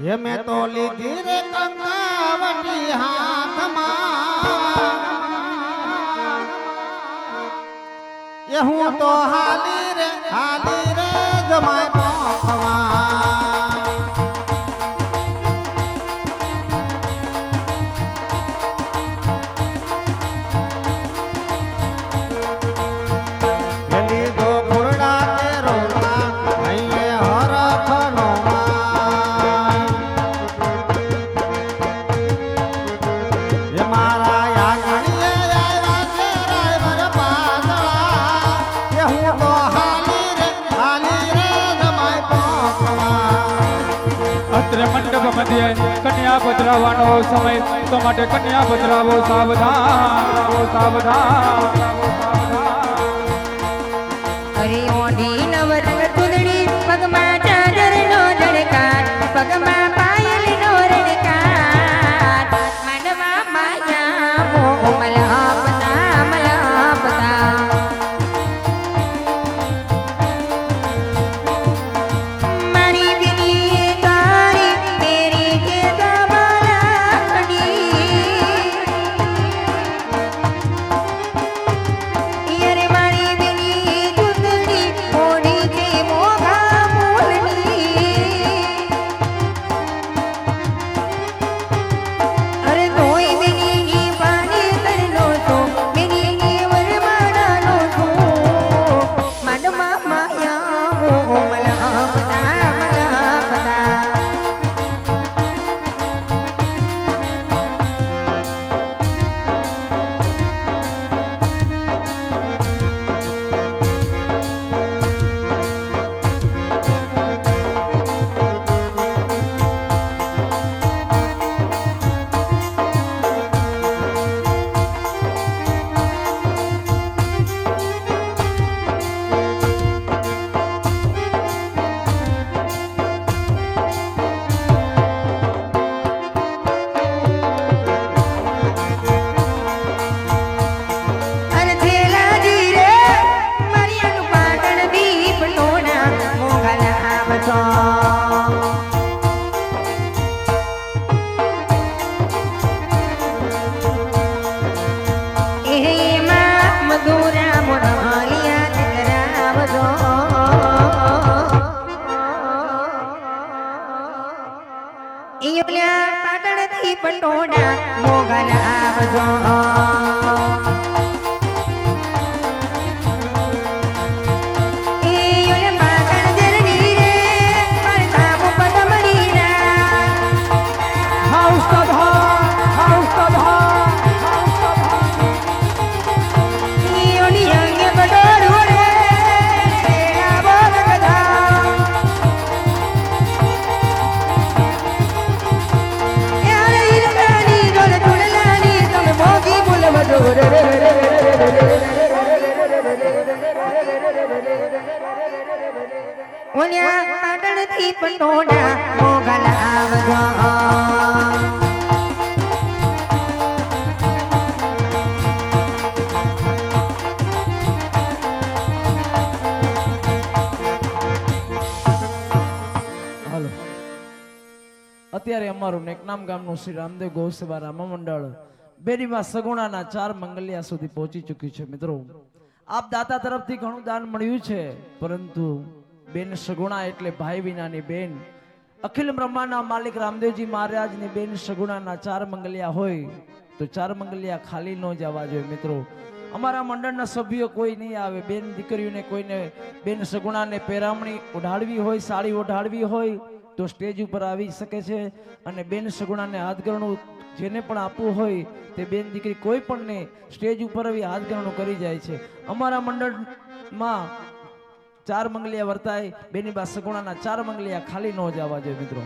હે મેં તો લીધી રે કંકાવટી હાથમાં. એ હું તો હાલી રે હાલી રે જમાય મધ્યે કન્યા પધરાવાનો સમય તો માટે કન્યા પધરાવો સાવધાન સાવધાન. ओमला પાટણ મોગલ આવજો હાલો. અત્યારે અમારું નેકનામ ગામનું શ્રી રામદેવ ગૌસેવા રામા મંડળ બેરીમાં સગુણાના ચાર મંગલિયા સુધી પહોંચી ચૂક્યું છે મિત્રો. આપ દાતા તરફથી ઘણું દાન મળ્યું છે. પરંતુ બેન સગુણા એટલે ભાઈ વિનાની બેન. અખિલ બ્રહ્માંડના માલિક રામદેવજી મહારાજની બેન સગુણાના ચાર મંગલિયા હોય તો ચાર મંગલિયા ખાલી ન જવા જોઈએ મિત્રો. અમારા મંડળના સભ્યો કોઈ નહીં આવે. બેન દીકરીઓને કોઈને બેન સગુણાને પેરામણી ઓઢાડવી હોય, સાડી ઓઢાડવી હોય તો સ્ટેજ ઉપર આવી શકે છે અને બેન સગુણાને હાથગરણું જેને પણ આપવું હોય તે બેન દીકરી કોઈ પણને સ્ટેજ ઉપર આવી હાથગરણું કરી જાય છે. અમારા મંડળમાં ચાર મંગલિયા વર્તાય, બેની બા સગુણાના ચાર મંગલિયા ખાલી ન જવા જોઈએ મિત્રો.